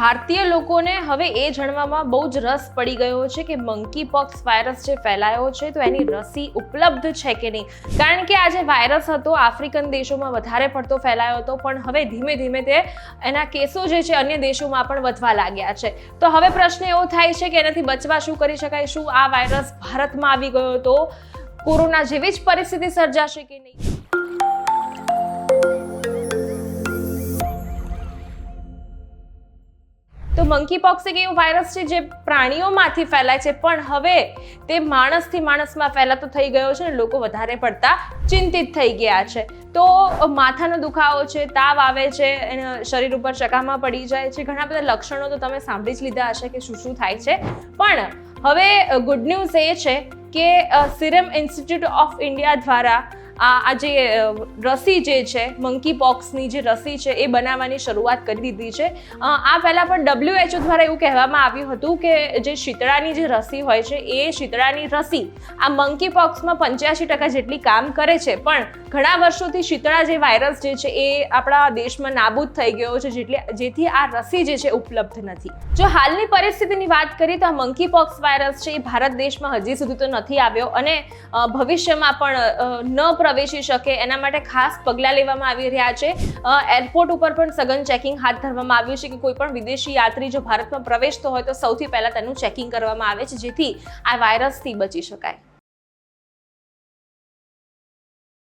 ભારતીય લોકોને હવે એ જાણવામાં બહુ જ રસ પડી ગયો છે કે મંકી પોક્સ વાયરસ જે ફેલાયો છે, તો એની રસી ઉપલબ્ધ છે કે નહીં? કારણ કે આ જે વાયરસ હતો, આફ્રિકન દેશોમાં વધારે પડતો ફેલાયો હતો, પણ હવે ધીમે ધીમે તે એના કેસો જે છે, અન્ય દેશોમાં પણ વધવા લાગ્યા છે. તો હવે પ્રશ્ન એવો થાય છે કે એનાથી બચવા શું કરી શકાય, શું આ વાયરસ ભારતમાં આવી ગયો તો? કોરોના જેવી જ પરિસ્થિતિ સર્જાશે કે નહીં? તો મંકી પોક્સ એક એવું વાયરસ છે જે પ્રાણીઓમાંથી ફેલાય છે. પણ હવે તે માણસથી માણસમાં ફેલાતો થઈ ગયો છે ને લોકો વધારે પડતા ચિંતિત થઈ ગયા છે. તો માથાનો દુખાવો છે, તાવ આવે છે શરીર ઉપર ચકામાં પડી જાય છે. ઘણા બધા લક્ષણો તો તમે સાંભળી જ લીધા હશે કે શું શું થાય છે. પણ હવે ગુડ ન્યૂઝ એ છે કે સિરમ ઇન્સ્ટિટ્યૂટ ઓફ ઇન્ડિયા દ્વારા આ જે રસી જે છે મંકી પોક્સની જે રસી છે, એ બનાવવાની શરૂઆત કરી દીધી છે. આ પહેલાં પણ ડબ્લ્યુએચઓ દ્વારા એવું કહેવામાં આવ્યું હતું કે જે શીતળાની જે રસી હોય છે, એ શીતળાની રસી આ મંકી પોક્સમાં પંચ્યાસી ટકા જેટલી કામ કરે છે. પણ ઘણા વર્ષોથી શીતળા જે વાયરસ જે છે, એ આપણા દેશમાં નાબૂદ થઈ ગયો છે, જેટલી, જેથી આ રસી જે છે ઉપલબ્ધ નથી. જો હાલની પરિસ્થિતિની વાત કરીએ તો આ મંકી પોક્સ વાયરસ છે, એ ભારત દેશમાં હજી સુધી તો નથી આવ્યો અને ભવિષ્યમાં પણ ન પ્રવેશી શકે એના માટે ખાસ પગલાં લેવામાં આવી રહ્યા છે. એરપોર્ટ ઉપર પણ સઘન ચેકિંગ હાથ ધરવામાં આવ્યું છે કે કોઈ પણ વિદેશી યાત્રી જો ભારતમાં પ્રવેશતો હોય તો સૌથી પહેલાં તેનું ચેકિંગ કરવામાં આવે છે જેથી આ વાયરસથી બચી શકાય.